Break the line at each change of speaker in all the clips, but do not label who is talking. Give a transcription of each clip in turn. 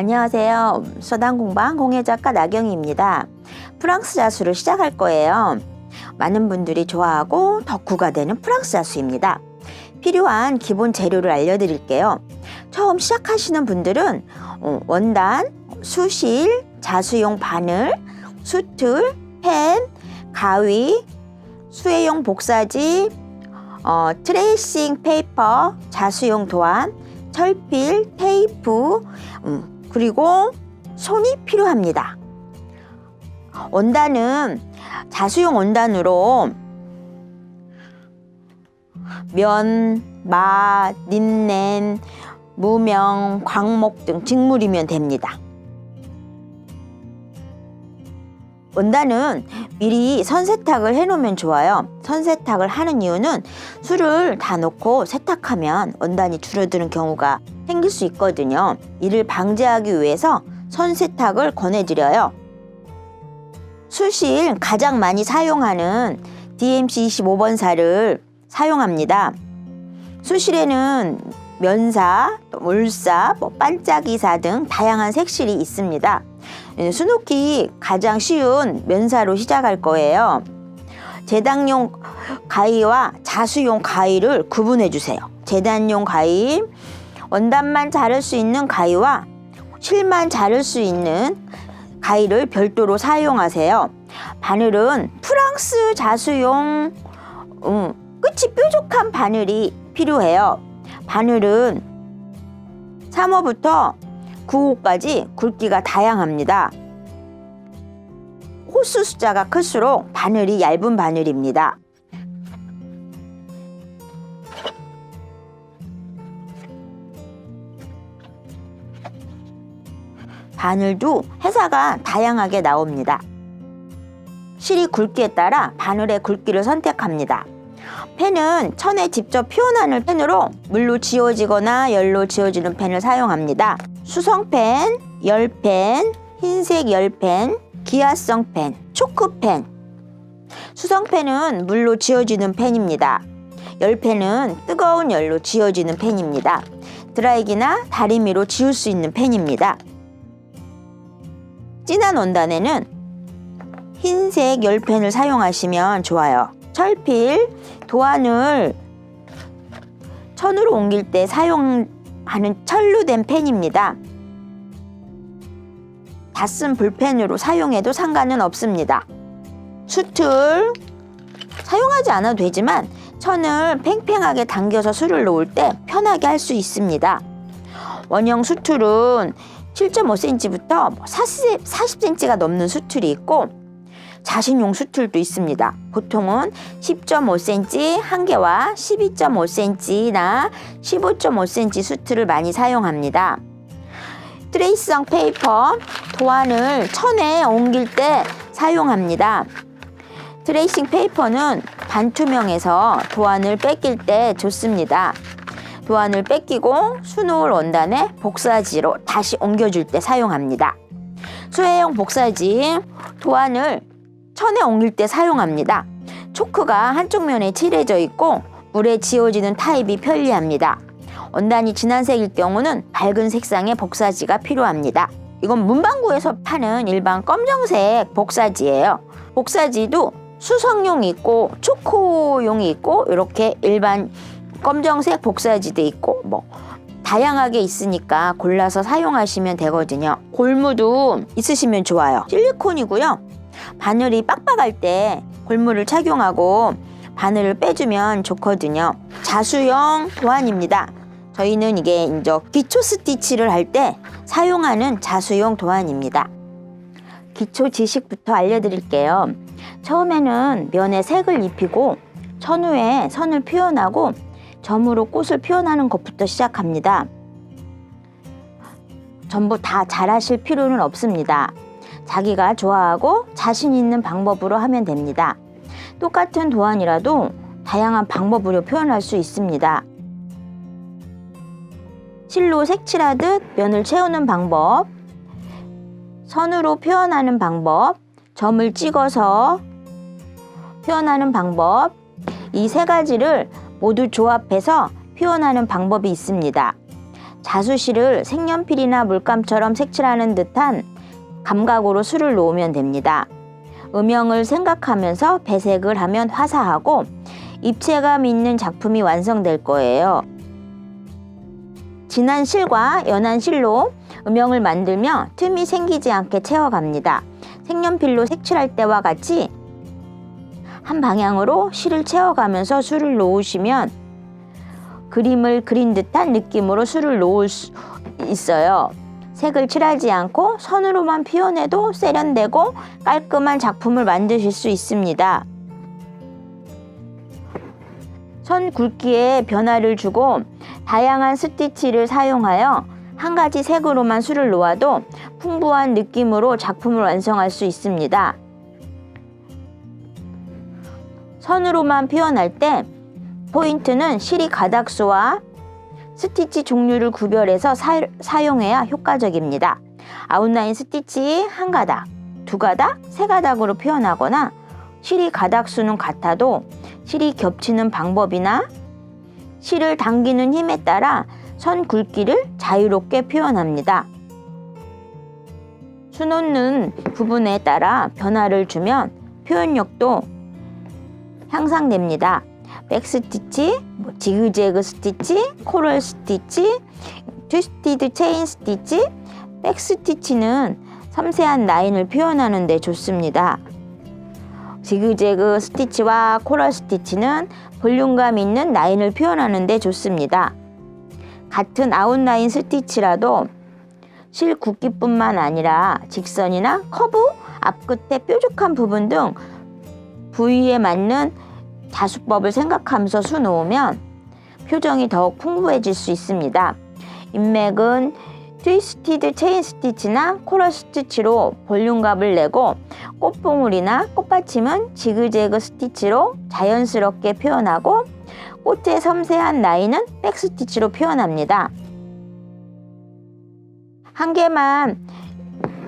안녕하세요. 서당 공방 공예 작가 나경희입니다. 프랑스 자수를 시작할 거예요. 많은 분들이 좋아하고 덕후가 되는 프랑스 자수입니다. 필요한 기본 재료를 알려드릴게요. 처음 시작하시는 분들은 어, 원단, 수실, 자수용 바늘, 수틀, 펜, 가위, 수혜용 복사지, 어, 트레이싱 페이퍼, 자수용 도안, 철필, 테이프, 음, 그리고 손이 필요합니다. 원단은 자수용 원단으로 면, 마, 린넨, 무명, 광목 등 직물이면 됩니다. 원단은 미리 선세탁을 해놓으면 좋아요. 선세탁을 하는 이유는 술을 다 넣고 세탁하면 원단이 줄어드는 경우가 생길 수 있거든요. 이를 방지하기 위해서 선세탁을 권해드려요. 수실 가장 많이 사용하는 DMC 25번사를 사용합니다. 수실에는 면사, 또 물사, 뭐 반짝이사 등 다양한 색실이 있습니다. 예, 수놓기 가장 쉬운 면사로 시작할 거예요. 재단용 가위와 자수용 가위를 구분해 주세요. 재단용 가위, 원단만 자를 수 있는 가위와 실만 자를 수 있는 가위를 별도로 사용하세요. 바늘은 프랑스 자수용 음, 끝이 뾰족한 바늘이 필요해요. 바늘은 3호부터 9호까지 굵기가 다양합니다. 호수 숫자가 클수록 바늘이 얇은 바늘입니다. 바늘도 회사가 다양하게 나옵니다. 실이 굵기에 따라 바늘의 굵기를 선택합니다. 펜은 천에 직접 표현하는 펜으로 물로 지워지거나 열로 지워지는 펜을 사용합니다. 수성펜, 열펜, 흰색 열펜, 기화성 펜, 초크펜. 수성펜은 물로 지워지는 펜입니다. 열펜은 뜨거운 열로 지워지는 펜입니다. 드라이기나 다리미로 지울 수 있는 펜입니다. 진한 원단에는 흰색 열펜을 사용하시면 좋아요. 철필, 도안을 천으로 옮길 때 사용 하는 철로 된 펜입니다. 다 쓴 볼펜으로 사용해도 상관은 없습니다. 수틀 사용하지 않아도 되지만 천을 팽팽하게 당겨서 술을 놓을 때 편하게 할 수 있습니다. 원형 수틀은 7.5cm부터 40, 40cm가 넘는 수틀이 있고 자신용 수틀도 있습니다. 보통은 10.5cm 한 개와 12.5cm나 15.5cm 수틀을 많이 사용합니다. 트레이스성 페이퍼 도안을 천에 옮길 때 사용합니다. 트레이싱 페이퍼는 반투명해서 도안을 뺏길 때 좋습니다. 도안을 뺏기고 수놓을 원단에 복사지로 다시 옮겨줄 때 사용합니다. 수혜용 복사지 도안을 천에 옮길 때 사용합니다. 초크가 한쪽 면에 칠해져 있고 물에 지워지는 타입이 편리합니다. 원단이 진한 색일 경우는 밝은 색상의 복사지가 필요합니다. 이건 문방구에서 파는 일반 검정색 복사지예요. 복사지도 수성용이 있고 초코용이 있고 이렇게 일반 검정색 복사지도 있고 뭐 다양하게 있으니까 골라서 사용하시면 되거든요. 골무도 있으시면 좋아요. 실리콘이고요. 바늘이 빡빡할 때 골무를 착용하고 바늘을 빼주면 좋거든요. 자수용 도안입니다. 저희는 이게 이제 기초 스티치를 할 때 사용하는 자수용 도안입니다. 기초 지식부터 알려드릴게요. 처음에는 면에 색을 입히고 천후에 선을 표현하고 점으로 꽃을 표현하는 것부터 시작합니다. 전부 다 잘하실 필요는 없습니다. 자기가 좋아하고 자신 있는 방법으로 하면 됩니다. 똑같은 도안이라도 다양한 방법으로 표현할 수 있습니다. 실로 색칠하듯 면을 채우는 방법, 선으로 표현하는 방법, 점을 찍어서 표현하는 방법, 이 세 가지를 모두 조합해서 표현하는 방법이 있습니다. 자수실을 색연필이나 물감처럼 색칠하는 듯한 감각으로 술을 놓으면 됩니다. 음영을 생각하면서 배색을 하면 화사하고 입체감 있는 작품이 완성될 거예요. 진한 실과 연한 실로 음영을 만들며 틈이 생기지 않게 채워갑니다. 색연필로 색칠할 때와 같이 한 방향으로 실을 채워가면서 술을 놓으시면 그림을 그린 듯한 느낌으로 술을 놓을 수 있어요. 색을 칠하지 않고 선으로만 표현해도 세련되고 깔끔한 작품을 만드실 수 있습니다. 선 굵기에 변화를 주고 다양한 스티치를 사용하여 한 가지 색으로만 술을 놓아도 풍부한 느낌으로 작품을 완성할 수 있습니다. 선으로만 표현할 때 포인트는 실이 가닥수와 스티치 종류를 구별해서 사, 사용해야 효과적입니다. 아웃라인 스티치 한 가닥, 두 가닥, 세 가닥으로 표현하거나 실이 가닥 수는 같아도 실이 겹치는 방법이나 실을 당기는 힘에 따라 선 굵기를 자유롭게 표현합니다. 수놓는 부분에 따라 변화를 주면 표현력도 향상됩니다. 백스티치, 뭐 지그재그 스티치, 코럴 스티치, 트위스티드 체인 스티치, 백스티치는 섬세한 라인을 표현하는 데 좋습니다. 지그재그 스티치와 코럴 스티치는 볼륨감 있는 라인을 표현하는 데 좋습니다. 같은 아웃라인 스티치라도 실 굵기뿐만 아니라 직선이나 커브, 앞끝에 뾰족한 부분 등 부위에 맞는 자수법을 생각하면서 수 놓으면 표정이 더욱 풍부해질 수 있습니다. 인맥은 트위스티드 체인 스티치나 코럴 스티치로 볼륨감을 내고 꽃봉울이나 꽃받침은 지그재그 스티치로 자연스럽게 표현하고 꽃의 섬세한 라인은 백스티치로 표현합니다. 한 개만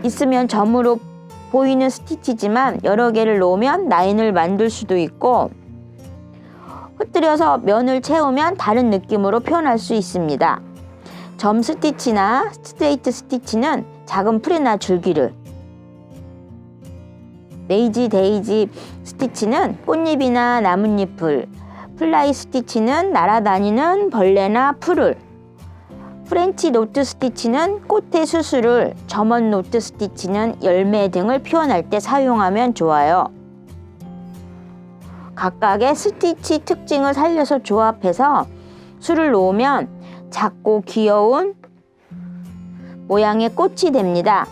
있으면 점으로 보이는 스티치지만 여러 개를 놓으면 라인을 만들 수도 있고 흩뜨려서 면을 채우면 다른 느낌으로 표현할 수 있습니다. 점 스티치나 스트레이트 스티치는 작은 풀이나 줄기를 레이지 데이지 스티치는 꽃잎이나 나뭇잎을 플라이 스티치는 날아다니는 벌레나 풀을 프렌치 노트 스티치는 꽃의 수술을 점원 노트 스티치는 열매 등을 표현할 때 사용하면 좋아요. 각각의 스티치 특징을 살려서 조합해서 술을 놓으면 작고 귀여운 모양의 꽃이 됩니다.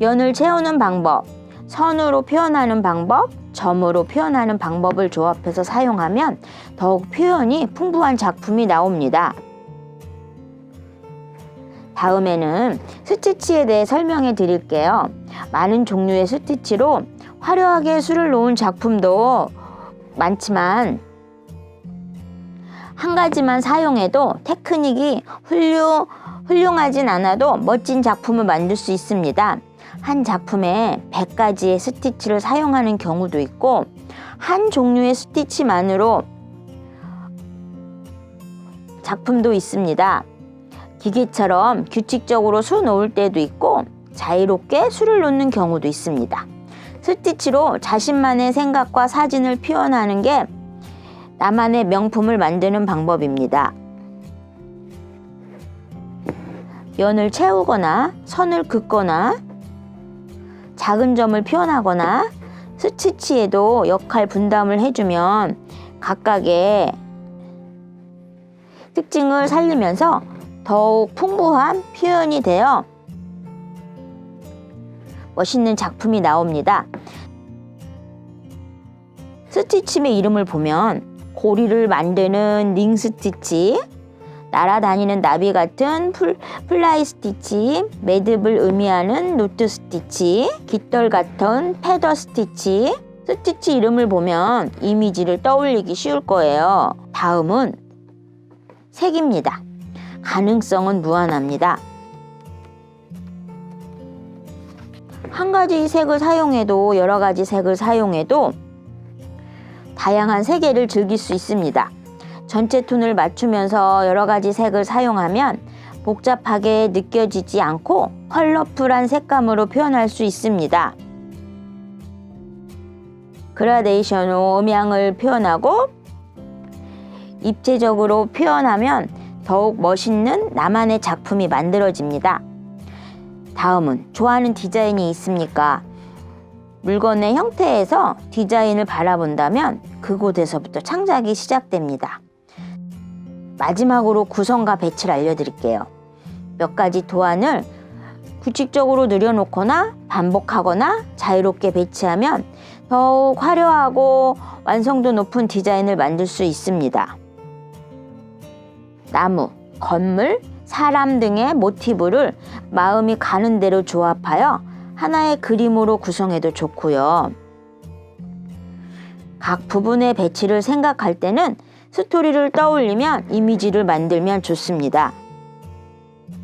면을 채우는 방법, 선으로 표현하는 방법, 점으로 표현하는 방법을 조합해서 사용하면 더욱 표현이 풍부한 작품이 나옵니다. 다음에는 스티치에 대해 설명해 드릴게요. 많은 종류의 스티치로 화려하게 술을 놓은 작품도 많지만 한 가지만 사용해도 테크닉이 훌륭, 훌륭하진 않아도 멋진 작품을 만들 수 있습니다. 한 작품에 100가지의 스티치를 사용하는 경우도 있고 한 종류의 스티치만으로 작품도 있습니다. 기계처럼 규칙적으로 수 놓을 때도 있고 자유롭게 수를 놓는 경우도 있습니다. 스티치로 자신만의 생각과 사진을 표현하는 게 나만의 명품을 만드는 방법입니다. 면을 채우거나 선을 긋거나 작은 점을 표현하거나 스티치에도 역할 분담을 해주면 각각의 특징을 살리면서 더욱 풍부한 표현이 되어 멋있는 작품이 나옵니다. 스티치의 이름을 보면 고리를 만드는 링 스티치, 날아다니는 나비 같은 풀, 플라이 스티치, 매듭을 의미하는 노트 스티치, 깃털 같은 패더 스티치, 스티치 이름을 보면 이미지를 떠올리기 쉬울 거예요. 다음은 색입니다. 가능성은 무한합니다. 한 가지 색을 사용해도 여러 가지 색을 사용해도 다양한 세계를 즐길 수 있습니다. 전체 톤을 맞추면서 여러 가지 색을 사용하면 복잡하게 느껴지지 않고 컬러풀한 색감으로 표현할 수 있습니다. 그라데이션 후 음양을 표현하고 입체적으로 표현하면 더욱 멋있는 나만의 작품이 만들어집니다. 다음은 좋아하는 디자인이 있습니까? 물건의 형태에서 디자인을 바라본다면 그곳에서부터 창작이 시작됩니다. 마지막으로 구성과 배치를 알려드릴게요. 몇 가지 도안을 규칙적으로 늘여놓거나 반복하거나 자유롭게 배치하면 더욱 화려하고 완성도 높은 디자인을 만들 수 있습니다. 나무, 건물, 사람 등의 모티브를 마음이 가는 대로 조합하여 하나의 그림으로 구성해도 좋고요. 각 부분의 배치를 생각할 때는 스토리를 떠올리면 이미지를 만들면 좋습니다.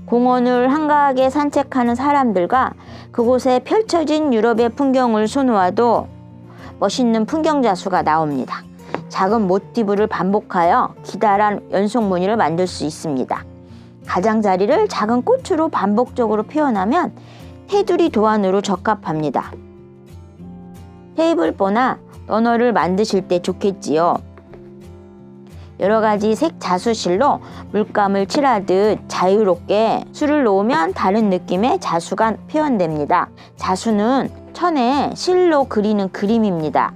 공원을 한가하게 산책하는 사람들과 그곳에 펼쳐진 유럽의 풍경을 수놓아도 멋있는 풍경 자수가 나옵니다. 작은 모티브를 반복하여 기다란 연속 무늬를 만들 수 있습니다. 가장자리를 작은 꽃으로 반복적으로 표현하면 테두리 도안으로 적합합니다. 테이블보나 러너를 만드실 때 좋겠지요. 여러 가지 색 자수실로 물감을 칠하듯 자유롭게 술을 놓으면 다른 느낌의 자수가 표현됩니다. 자수는 천에 실로 그리는 그림입니다.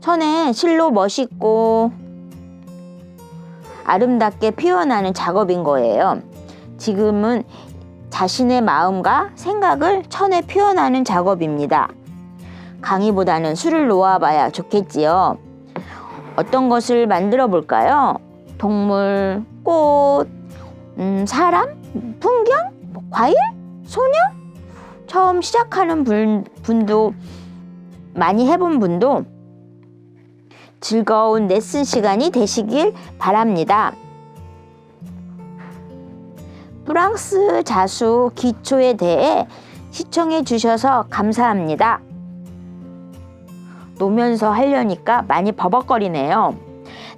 천에 실로 멋있고 아름답게 표현하는 작업인 거예요. 지금은 자신의 마음과 생각을 천에 표현하는 작업입니다. 강의보다는 술을 놓아봐야 좋겠지요. 어떤 것을 만들어 볼까요? 동물, 꽃, 음, 사람, 풍경, 뭐 과일, 소녀? 처음 시작하는 분, 분도 많이 해본 분도 즐거운 레슨 시간이 되시길 바랍니다. 프랑스 자수 기초에 대해 시청해 주셔서 감사합니다. 놓으면서 하려니까 많이 버벅거리네요.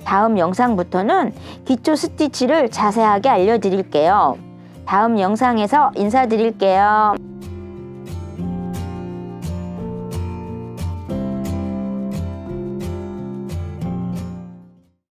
다음 영상부터는 기초 스티치를 자세하게 알려드릴게요. 다음 영상에서 인사드릴게요.